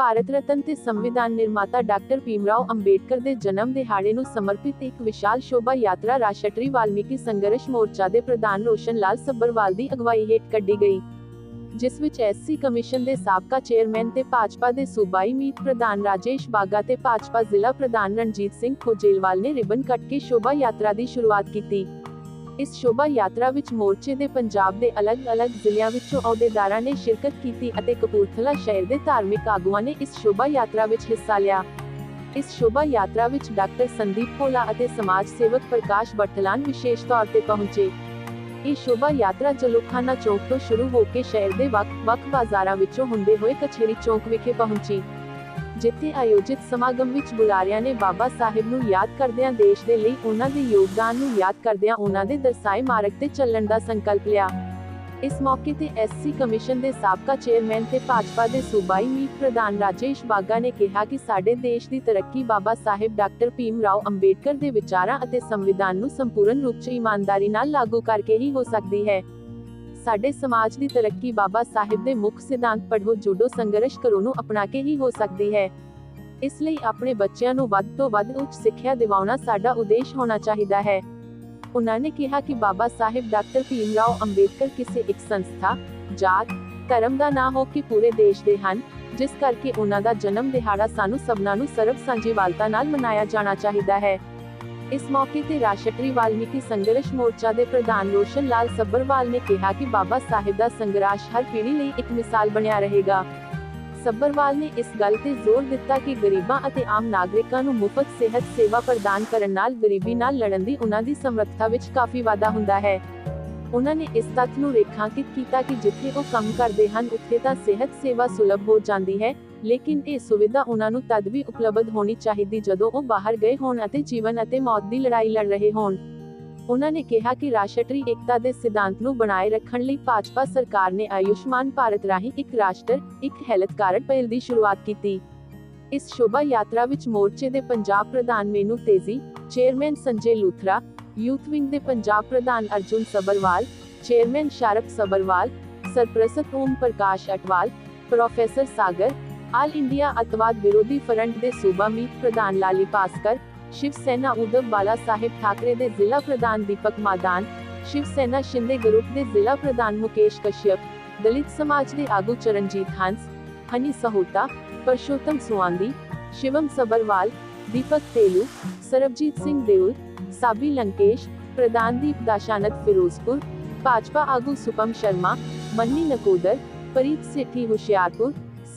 ਭਾਰਤ ਰਤਨ ਤੇ ਸੰਵਿਧਾਨ ਨਿਰਮਾਤਾ ਡਾਕਟਰ ਭੀਮਰਾਓ ਅੰਬੇਡਕਰ ਦੇ ਜਨਮ ਦਿਹਾੜੇ ਨੂੰ ਸਮਰਪਿਤ ਇੱਕ ਵਿਸ਼ਾਲ ਸ਼ੋਭਾ ਯਾਤਰਾ ਰਾਸ਼ਟਰੀ ਵਾਲਮੀਕੀ ਸੰਘਰਸ਼ ਮੋਰਚਾ ਦੇ ਪ੍ਰਧਾਨ ਰੋਸ਼ਨ ਲਾਲ ਸੱਬਰਵਾਲ ਦੀ ਅਗਵਾਈ ਹੇਠ ਕੱਢੀ ਗਈ, ਜਿਸ ਵਿੱਚ ਐਸਸੀ ਕਮਿਸ਼ਨ ਦੇ ਸਾਬਕਾ ਚੇਅਰਮੈਨ ਤੇ ਭਾਜਪਾ ਦੇ ਸੂਬਾਈ ਮੀਤ ਪ੍ਰਧਾਨ ਰਾਜੇਸ਼ ਬਾਗਾ ਤੇ ਭਾਜਪਾ ਜ਼ਿਲ੍ਹਾ ਪ੍ਰਧਾਨ ਰਣਜੀਤ ਸਿੰਘ ਖੋਜੇਲਵਾਲ ਨੇ ਰਿਬਨ ਕੱਟ ਕੇ ਸ਼ੋਭਾ ਯਾਤਰਾ ਦੀ ਸ਼ੁਰੂਆਤ ਕੀਤੀ। ਇਸ ਸ਼ੋਭਾ ਯਾਤਰਾ ਵਿੱਚ ਮੋਰਚੇ ਦੇ ਪੰਜਾਬ ਦੇ ਅਲੱਗ-ਅਲੱਗ ਜ਼ਿਲ੍ਹਿਆਂ ਵਿੱਚੋਂ ਅਹੁਦੇਦਾਰਾਂ ਨੇ ਸ਼ਿਰਕਤ ਕੀਤੀ ਅਤੇ ਕਪੂਰਥਲਾ ਸ਼ਹਿਰ ਦੇ ਧਾਰਮਿਕ ਆਗੂਆਂ ਨੇ ਇਸ ਸ਼ੋਭਾ ਯਾਤਰਾ ਵਿੱਚ ਹਿੱਸਾ ਲਿਆ। ਇਸ ਸ਼ੋਭਾ ਯਾਤਰਾ ਵਿੱਚ ਡਾਕਟਰ ਸੰਦੀਪ ਭੋਲਾ ਅਤੇ ਸਮਾਜ ਸੇਵਕ ਪ੍ਰਕਾਸ਼ ਬਟਲਾਨ ਵਿਸ਼ੇਸ਼ ਤੌਰ ਤੇ ਪਹੁੰਚੇ। ਇਹ ਸ਼ੋਭਾ ਯਾਤਰਾ ਜਲੋਖਾਨਾ ਚੌਕ ਤੋਂ ਸ਼ੁਰੂ ਹੋ ਕੇ ਸ਼ਹਿਰ ਦੇ ਵੱਖ-ਵੱਖ ਬਾਜ਼ਾਰਾਂ ਵਿੱਚੋਂ ਹੁੰਦੇ ਹੋਏ ਕਛੇਰੀ ਚੌਕ ਵਿਖੇ ਪਹੁੰਚੀ। ਜਿੱਥੇ ਆਯੋਜਿਤ ਸਮਾਗਮ ਵਿੱਚ ਬੁਲਾਰਿਆਂ ਨੇ ਬਾਬਾ ਸਾਹਿਬ ਨੂੰ ਯਾਦ ਕਰਦਿਆਂ ਦੇਸ਼ ਦੇ ਲਈ ਉਹਨਾਂ ਦੇ ਯੋਗਦਾਨ ਨੂੰ ਯਾਦ ਕਰਦਿਆਂ ਉਹਨਾਂ ਦੇ ਦਰਸਾਏ ਮਾਰਗ ਤੇ ਚੱਲਣ ਦਾ ਸੰਕਲਪ ਲਿਆ। ਇਸ ਮੌਕੇ ਤੇ ਐਸਸੀ ਕਮਿਸ਼ਨ ਦੇ ਸਾਬਕਾ ਚੇਅਰਮੈਨ ਤੇ ਭਾਜਪਾ ਦੇ ਸੂਬਾਈ ਮੀਤ ਪ੍ਰਧਾਨ ਰਾਜੇਸ਼ ਬਾਗਾ ਨੇ ਕਿਹਾ ਕਿ ਸਾਡੇ ਦੇਸ਼ ਦੀ ਤਰੱਕੀ ਬਾਬਾ ਸਾਹਿਬ ਡਾਕਟਰ ਭੀਮ ਰਾਓ ਅੰਬੇਡਕਰ ਦੇ ਵਿਚਾਰਾਂ ਅਤੇ ਸੰਵਿਧਾਨ ਨੂੰ ਸੰਪੂਰਨ ਰੂਪ 'ਚ ਇਮਾਨਦਾਰੀ ਨਾਲ ਲਾਗੂ ਕਰਕੇ ਹੀ ਹੋ ਸਕਦੀ ਹੈ। ਸਾਡੇ ਸਮਾਜ ਦੀ ਤਰੱਕੀ ਬਾਬਾ ਸਾਹਿਬ ਦੇ ਮੁੱਖ ਸਿਧਾਂਤ ਪੜ੍ਹੋ ਜੁਡੋ ਸੰਘਰਸ਼ ਕਰੋ ਨੂੰ ਅਪਣਾ ਕੇ ਹੀ ਹੋ ਸਕਦੀ ਹੈ। ਇਸ ਲਈ ਆਪਣੇ ਬੱਚਿਆਂ ਨੂੰ ਵੱਧ ਤੋਂ ਵੱਧ ਉੱਚ ਸਿੱਖਿਆ ਦਿਵਾਉਣਾ ਸਾਡਾ ਉਦੇਸ਼ ਹੋਣਾ ਚਾਹੀਦਾ ਹੈ। ਉਹਨਾਂ ਨੇ ਕਿਹਾ ਕਿ ਬਾਬਾ ਸਾਹਿਬ ਡਾਕਟਰ ਭੀਮ ਰਾਓ ਅੰਬੇਡਕਰ ਕਿਸੇ ਇੱਕ ਸੰਸਥਾ, ਜਾਤ, ਧਰਮ ਦਾ ਨਾ ਹੋ ਕੇ ਪੂਰੇ ਦੇਸ਼ ਦੇ ਹਨ, ਜਿਸ ਕਰਕੇ ਉਹਨਾਂ ਦਾ ਜਨਮ ਦਿਹਾੜਾ ਸਾਨੂੰ ਸਭਨਾਂ ਨੂੰ ਸਰਬ ਸਾਂਝੀਵਾਲਤਾ ਨਾਲ ਮਨਾਇਆ ਜਾਣਾ ਚਾਹੀਦਾ ਹੈ। ਇਸ ਮੌਕੇ ਤੇ ਰਾਸ਼ਟਰੀ ਵਾਲਮੀਕੀ ਸੰਘਰਸ਼ ਮੋਰਚਾ ਦੇ ਪ੍ਰਧਾਨ ਰੋਸ਼ਨ ਲਾਲ ਸੱਬਰਵਾਲ ਨੇ ਕਿਹਾ ਕਿ ਬਾਬਾ ਸਾਹਿਬ ਦਾ ਸੰਘਰਸ਼ ਹਰ ਪੀੜ੍ਹੀ ਲਈ ਇੱਕ ਮਿਸਾਲ ਬਣਿਆ ਰਹੇਗਾ। ਸੱਬਰਵਾਲ ਨੇ ਇਸ ਗੱਲ ਤੇ ਜ਼ੋਰ ਦਿੱਤਾ ਕਿ ਗਰੀਬਾਂ ਅਤੇ ਆਮ ਨਾਗਰਿਕਾਂ ਨੂੰ ਮੁਫਤ ਸਿਹਤ ਸੇਵਾ ਪ੍ਰਦਾਨ ਕਰਨ ਨਾਲ ਗਰੀਬੀ ਨਾਲ ਲੜਨ ਦੀ ਉਹਨਾਂ ਦੀ ਸਮਰੱਥਾ ਵਿੱਚ ਕਾਫੀ ਵਾਧਾ ਹੁੰਦਾ ਹੈ। ਉਹਨਾਂ ਨੇ ਇਸ ਤੱਥ ਨੂੰ ਰੇਖਾਂਕਿਤ ਕੀਤਾ ਕਿ ਜਿੱਥੇ ਉਹ ਕੰਮ ਕਰਦੇ ਹਨ, ਉੱਥੇ ਤਾਂ ਸਿਹਤ ਸੇਵਾ ਸੁਲਭ ਹੋ ਜਾਂਦੀ ਹੈ। ਲੇਕਿਨ ਇਹ ਸੁਵਿਧਾ ਉਹਨਾਂ ਨੂੰ ਤਦ ਵੀ ਉਪਲਬਧ ਹੋਣੀ ਚਾਹੀਦੀ ਜਦੋਂ ਉਹ ਬਾਹਰ ਗਏ ਹੋਣ ਅਤੇ ਜੀਵਨ ਅਤੇ ਮੌਤ ਦੀ ਲੜਾਈ ਲੜ ਰਹੇ ਹੋਣ। ਉਹਨਾਂ ਨੇ ਕਿਹਾ ਕਿ ਰਾਸ਼ਟਰੀ ਏਕਤਾ ਦੇ ਸਿਧਾਂਤ ਨੂੰ ਬਣਾਏ ਰੱਖਣ ਲਈ ਭਾਜਪਾ ਸਰਕਾਰ ਨੇ ਆਯੁਸ਼ਮਾਨ ਭਾਰਤ ਰਾਹੀਂ ਇੱਕ ਰਾਸ਼ਟਰ, ਇੱਕ ਹੈਲਥ ਕਾਰਡ ਪਹਿਲ ਦੀ ਸ਼ੁਰੂਆਤ ਕੀਤੀ। ਇਸ ਸ਼ੋਭਾ ਯਾਤਰਾ ਵਿੱਚ ਮੋਰਚੇ ਦੇ ਪੰਜਾਬ ਪ੍ਰਧਾਨ ਮੇਨੂ ਤੇਜ਼ੀ, chairman Sanjay Luthra, youth wing ਦੇ ਪੰਜਾਬ ਪ੍ਰਧਾਨ ਅਰਜੁਨ ਸਬਰਵਾਲ, ਚੇਅਰਮੈਨ ਸ਼ਾਰਪ ਸਬਰਵਾਲ, ਸਰਪ੍ਰਸਤ Om Prakash Atwal, professor Sagar all India ਅਤਵਾਦ ਵਿਰੋਧੀ ਫਰੰਟ ਦੇ ਸੂਬਾ ਮੀਤ ਪ੍ਰਧਾਨ ਲਾਲੀ ਪਾਸਕਰ ਸ਼ਿਵ ਸੈਨਾ ਉਦਵ ਬਾਲਾ ਸਾਹਿਬ ਠਾਕਰੇ ਦੇ ਜ਼ਿਲ੍ਹਾ ਪ੍ਰਧਾਨ ਦੀਪਕ ਮਾਦਾਨ ਸ਼ਿਵ ਸੈਨਾ ਸ਼ਿੰਦੇ ਗਰੁੱਪ ਦੇ ਜ਼ਿਲ੍ਹਾ ਪ੍ਰਧਾਨ ਮੁਕੇਸ਼ ਕਸ਼ਯਪ ਦਲਿਤ ਸਮਾਜ ਦੇ ਆਗੂ ਚਰਨਜੀਤ ਹੰਸ ਹਨੀ ਸਹੋਤਾ ਪਰਸ਼ੋਤਮ ਸੁਆਂਦੀ ਸ਼ਿਵਮ ਸਬਰਵਾਲ ਦੀਪਕ ਤੇਲੂ ਸਰਬਜੀਤ ਸਿੰਘ ਦੇਉਲ ਸਾਬੀ ਲੰਕੇਸ਼ ਪ੍ਰਧਾਨਦੀਪ ਦਾਸ਼ਾਨਤ ਫਿਰੋਜ਼ਪੁਰ ਭਾਜਪਾ ਆਗੂ ਸੁਪਮ ਸ਼ਰਮਾ ਮੰਨੀ ਨਕੋਦਰ ਪ੍ਰੀਤ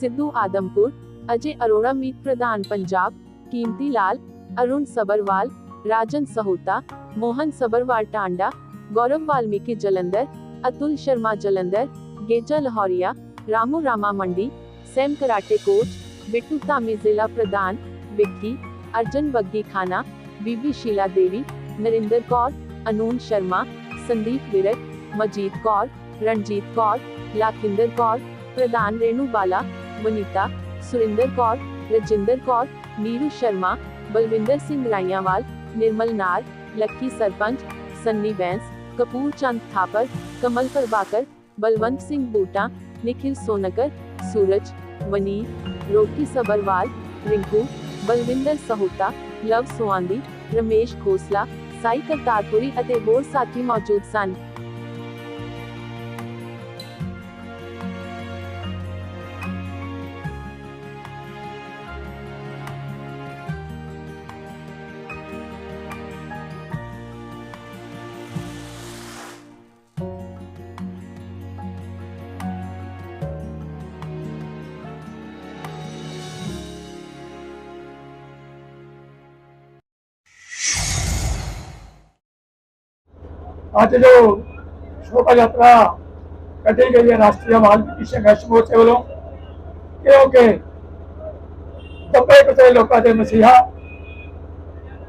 सिद्धू आदमपुर, अजय अरोड़ा मीत प्रधान Punjab, Kimti Lal, Arun Sabharwal, Rajan Sahota, Mohan Sabharwal Tanda, Gaurav Valmiki Jalandhar, Atul Sharma Jalandhar, Geja Lahoria, Ramu Rama Mandi, Sam karate coach, Bittu Tami जिला प्रधान, विक्की, अर्जुन बग्गी खाना बीबी शीला देवी, नरिंदर कौर, अनून शर्मा, संदीप विरक मजीद कौर, रणजीत कौर, लाखिंदर कौर, प्रधान रेणु बाला ਵਨੀਤਾ ਸੁਰਿੰਦਰ ਕੌਰ, ਰਜਿੰਦਰ ਕੌਰ, ਨੀਰੂ ਸ਼ਰਮਾ, ਬਲਵਿੰਦਰ ਸਿੰਘ ਰਾਈਆਂਵਾਲ, ਨਿਰਮਲ ਨਾਰ, ਲੱਕੀ ਸਰਪੰਚ, ਸੰਨੀ ਬੈਂਸ, ਕਪੂਰ ਚੰਦ ਥਾਪਰ, ਕਮਲ ਪ੍ਰਭਾਕਰ, ਬਲਵੰਤ ਸਿੰਘ ਬੂਟਾ ਨਿਖਿਲ ਸੋਨਕਰ, ਸੂਰਜ, ਵਨੀਤ, ਰੋਕੀ ਸਬਰਵਾਲ ਰਿੰਕੂ, ਬਲਵਿੰਦਰ ਸਹੋਤਾ, ਲਵ ਸੁਆਂਦੀ ਰਮੇਸ਼ ਖੋਸਲਾ, ਸਾਈ ਕਰਤਾਰਪੁਰੀ ਅਤੇ ਹੋਰ ਸਾਥੀ ਮੌਜੂਦ ਸਨ। ਅੱਜ ਜੋ ਸ਼ੋਭਾ ਯਾਤਰਾ ਕੱਢੀ ਗਈ ਹੈ ਰਾਸ਼ਟਰੀ ਵਾਲਮੀਕੀ ਸੰਘਰਸ਼ ਮੋਰਚੇ ਵੱਲੋਂ, ਕਿਉਂਕਿ ਦੱਬੇ ਕੁਚਲੇ ਲੋਕਾਂ ਦੇ ਮਸੀਹਾ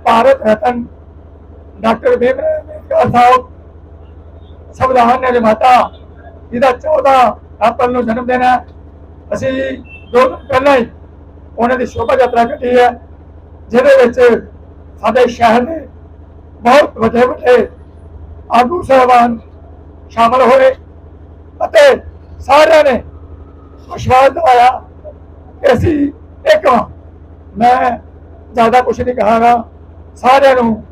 ਭਾਰਤ ਰਤਨ ਡਾਕਟਰ ਭੀਮ ਅੰਬੇਦਕਰ ਸਾਹਿਬ, ਸੰਵਿਧਾਨ ਦੇ ਨਿਰਮਾਤਾ ਜਿਹਦਾ 14 ਅਪ੍ਰੈਲ ਨੂੰ ਜਨਮ ਦਿਨ ਹੈ। ਅਸੀਂ ਦੋ ਦਿਨ ਪਹਿਲਾਂ ਹੀ ਉਹਨਾਂ ਦੀ ਸ਼ੋਭਾ ਯਾਤਰਾ ਕੱਢੀ ਹੈ, ਜਿਹਦੇ ਵਿੱਚ ਸਾਡੇ ਸ਼ਹਿਰ ਦੇ ਬਹੁਤ ਵੱਡੇ ਵੱਡੇ ਆਗੂ ਸਾਹਿਬਾਨ ਸ਼ਾਮਲ ਹੋਏ ਅਤੇ ਸਾਰਿਆਂ ਨੇ ਵਿਸ਼ਵਾਸ ਦਿਵਾਇਆ ਕਿ ਅਸੀਂ ਇੱਕ ਮੈਂ ਜ਼ਿਆਦਾ ਕੁਝ ਨਹੀਂ ਕਹਾਂਗਾ। ਸਾਰਿਆਂ ਨੂੰ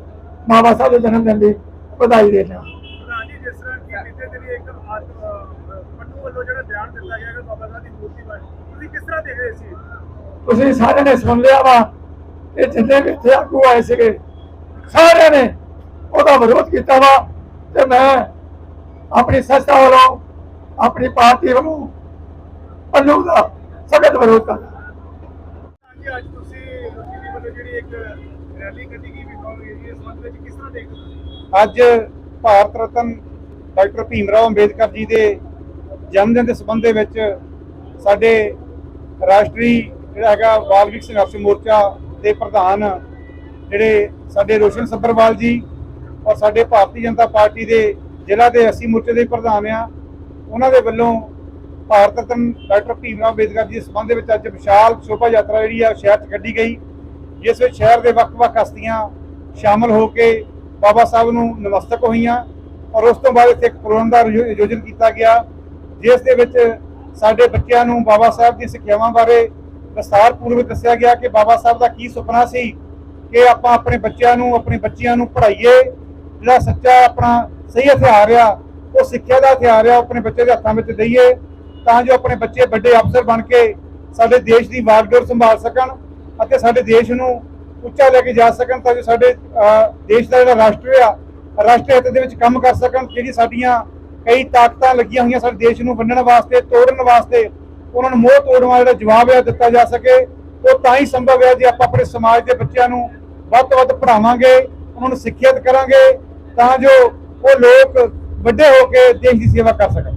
ਬਾਬਾ ਸਾਹਿਬ ਦੇ ਜਨਮ ਦਿਨ ਦੀ ਵਧਾਈ ਦੇਣਾ। ਪ੍ਰਧਾਨ ਜੀ ਜਿਸ ਤਰ੍ਹਾਂ ਕਿ ਬੀਤੇ ਦਿਨੀ ਇੱਕ ਆਤ- ਅਹ ਪੰਨੂ ਵੱਲੋਂ ਜਿਹੜਾ ਬਿਆਨ ਦਿੱਤਾ ਗਿਆ ਕਿ ਬਾਬਾ ਸਾਹਿਬ ਦੀ ਮੂਰਤੀ ਬਾਰੇ ਤੁਸੀਂ ਕਿਸ ਤਰ੍ਹਾਂ ਦੇਖ ਰਹੇ ਸੀ? ਤੁਸੀਂ ਸਾਰਿਆਂ ਨੇ ਸੁਣ ਲਿਆ ਵਾ ਇਹ ਜਿੰਨੇ ਵੀ ਇੱਥੇ ਆਗੂ ਆਏ ਸੀਗੇ ਸਾਰਿਆਂ ਨੇ ਉਹਦਾ ਵਿਰੋਧ ਕੀਤਾ ਵਾ। ਤੇ ਮੈਂ ਆਪਣੀ ਸੰਸਥਾ ਵੱਲੋਂ ਆਪਣੀ ਪਾਰਟੀ ਵੱਲੋਂ ਪੰਨੂ ਦਾ ਸਖਤ ਵਿਰੋਧ ਕਰਦਾ। ਅੱਜ ਤੁਸੀਂ ਦਿੱਲੀ ਵੱਲੋਂ ਜਿਹੜੀ ਇੱਕ ਰੈਲੀ ਕੱਢੀ ਗਈ ਵਿਕਾਸ ਏਰੀਆ ਇਸ ਸੰਬੰਧ ਵਿੱਚ ਕਿਸ ਤਰ੍ਹਾਂ ਦੇਖਦੇ ਹੋ? ਅੱਜ ਭਾਰਤ ਰਤਨ ਡਾਕਟਰ ਭੀਮ ਰਾਓ ਅੰਬੇਦਕਰ ਜੀ ਦੇ ਜਨਮ ਦਿਨ ਦੇ ਸੰਬੰਧ ਦੇ ਵਿੱਚ ਸਾਡੇ ਰਾਸ਼ਟਰੀ ਜਿਹੜਾ ਹੈਗਾ ਬਾਲ ਸੰਘਰਸ਼ ਮੋਰਚਾ ਦੇ ਪ੍ਰਧਾਨ ਜਿਹੜੇ ਸਾਡੇ ਰੋਸ਼ਨ ਸੱਭਰਵਾਲ ਜੀ ਔਰ ਸਾਡੇ ਭਾਰਤੀ ਜਨਤਾ ਪਾਰਟੀ ਦੇ ਜ਼ਿਲ੍ਹਾ ਦੇ 80 ਮੋਰਚੇ ਦੇ ਪ੍ਰਧਾਨ ਆ, ਉਹਨਾਂ ਦੇ ਵੱਲੋਂ ਭਾਰਤ ਰਤਨ ਡਾਕਟਰ ਭੀਮ ਰਾਓ ਅੰਬੇਦਕਰ ਜੀ ਦੇ ਸੰਬੰਧ ਦੇ ਵਿੱਚ ਅੱਜ ਵਿਸ਼ਾਲ ਸ਼ੋਭਾ ਯਾਤਰਾ ਜਿਹੜੀ ਆ ਸ਼ਹਿਰ 'ਚ ਕੱਢੀ ਗਈ। ਜਿਸ ਵਿੱਚ ਸ਼ਹਿਰ ਦੇ ਵੱਖ-ਵੱਖ ਹਸਤੀਆਂ ਸ਼ਾਮਲ ਹੋ ਕੇ ਬਾਬਾ ਸਾਹਿਬ ਨੂੰ ਨਮਸਤਕ ਹੋਈਆਂ ਔਰ ਉਸ ਤੋਂ ਬਾਅਦ ਇੱਥੇ ਇੱਕ ਪ੍ਰੋਗਰਾਮ ਦਾ ਆਯੋਜਨ ਕੀਤਾ ਗਿਆ, ਜਿਸ ਦੇ ਵਿੱਚ ਸਾਡੇ ਬੱਚਿਆਂ ਨੂੰ ਬਾਬਾ ਸਾਹਿਬ ਦੀ ਸਿੱਖਿਆਵਾਂ ਬਾਰੇ ਵਿਸਥਾਰ ਪੂਰਵਕ ਦੱਸਿਆ ਗਿਆ ਕਿ ਬਾਬਾ ਸਾਹਿਬ ਦਾ ਕੀ ਸੁਪਨਾ ਸੀ ਕਿ ਆਪਾਂ ਆਪਣੇ ਬੱਚਿਆਂ ਨੂੰ, ਆਪਣੇ ਬੱਚਿਆਂ ਨੂੰ ਪੜ੍ਹਾਈਏ ਜਿਹੜਾ ਸੱਚਾ ਆਪਣਾ ਸਹੀ ਹਥਿਆਰ ਆ, ਉਹ ਸਿੱਖਿਆ ਦਾ ਹਥਿਆਰ ਆ, ਉਹ ਆਪਣੇ ਬੱਚੇ ਦੇ ਹੱਥਾਂ ਵਿੱਚ ਦਈਏ, ਤਾਂ ਜੋ ਆਪਣੇ ਬੱਚੇ ਵੱਡੇ ਅਫਸਰ ਬਣ ਕੇ ਸਾਡੇ ਦੇਸ਼ ਦੀ ਵਾਗਡੋਰ ਸੰਭਾਲ ਸਕਣ ਅਤੇ ਸਾਡੇ ਦੇਸ਼ ਨੂੰ ਉੱਚਾ ਲੈ ਕੇ ਜਾ ਸਕਣ ਤਾਂ ਜੋ ਸਾਡੇ ਦੇਸ਼ ਦਾ ਜਿਹੜਾ ਰਾਸ਼ਟਰ ਆ, ਰਾਸ਼ਟਰ ਹਿੱਤ ਦੇ ਵਿੱਚ ਕੰਮ ਕਰ ਸਕਣ, ਜਿਹੜੀ ਸਾਡੀਆਂ ਕਈ ਤਾਕਤਾਂ ਲੱਗੀਆਂ ਹੋਈਆਂ ਸਾਡੇ ਦੇਸ਼ ਨੂੰ ਵੰਡਣ ਵਾਸਤੇ, ਤੋੜਨ ਵਾਸਤੇ, ਉਹਨਾਂ ਨੂੰ ਮੋਹ ਤੋੜਨ ਵਾਲਾ ਜਿਹੜਾ ਜਵਾਬ ਹੈ ਦਿੱਤਾ ਜਾ ਸਕੇ, ਉਹ ਤਾਂ ਹੀ ਸੰਭਵ ਹੈ ਜੇ ਆਪਾਂ ਆਪਣੇ ਸਮਾਜ ਦੇ ਬੱਚਿਆਂ ਨੂੰ ਵੱਧ ਤੋਂ ਵੱਧ ਪੜ੍ਹਾਵਾਂਗੇ ਉਹਨਾਂ ਨੂੰ ਸਿੱਖਿਅਤ ਕਰਾਂਗੇ ਤਾਂ ਜੋ ਉਹ ਲੋਕ ਵੱਡੇ ਹੋ ਕੇ ਦੇਸ਼ ਦੀ ਸੇਵਾ ਕਰ ਸਕਣ।